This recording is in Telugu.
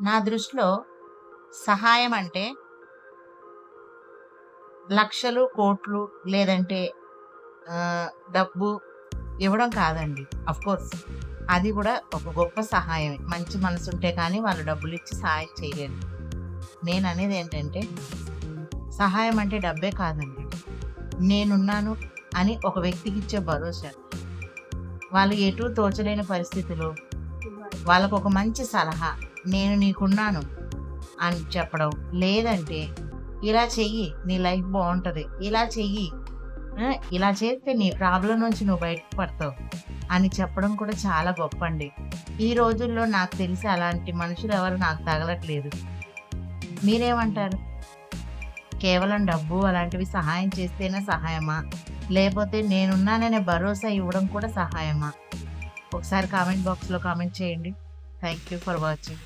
నా దృష్టిలో సహాయం అంటే లక్షలు కోట్లు లేదంటే డబ్బు ఇవ్వడం కాదండి. కోర్స్ అది కూడా ఒక గొప్ప సహాయమే. మంచి మనసు ఉంటే కానీ వాళ్ళు డబ్బులు ఇచ్చి సహాయం చేయలేరు. నేను అనేది ఏంటంటే సహాయం అంటే డబ్బే కాదండి. నేనున్నాను అని ఒక వ్యక్తికి ఇచ్చే భరోసా. వాళ్ళు ఎటు తోచలేని పరిస్థితులు వాళ్ళకు ఒక మంచి సలహా. నేను నీకున్నాను అని చెప్పడం. లేదంటే ఇలా చెయ్యి నీ లైఫ్ బాగుంటుంది. ఇలా చెయ్యి. ఇలా చేస్తే నీ ప్రాబ్లం నుంచి నువ్వు బయటకు పడతావు అని చెప్పడం కూడా చాలా గొప్ప అండి ఈ రోజుల్లో నాకు తెలిసి అలాంటి మనుషులు ఎవరు నాకు తగలట్లేదు. మీరేమంటారు? కేవలం డబ్బు అలాంటివి సహాయం చేస్తేనే సహాయమా? లేకపోతే నేనున్నాననే భరోసా ఇవ్వడం కూడా సహాయమా? ఒకసారి కామెంట్ బాక్స్లో కామెంట్ చేయండి. Thank you for watching.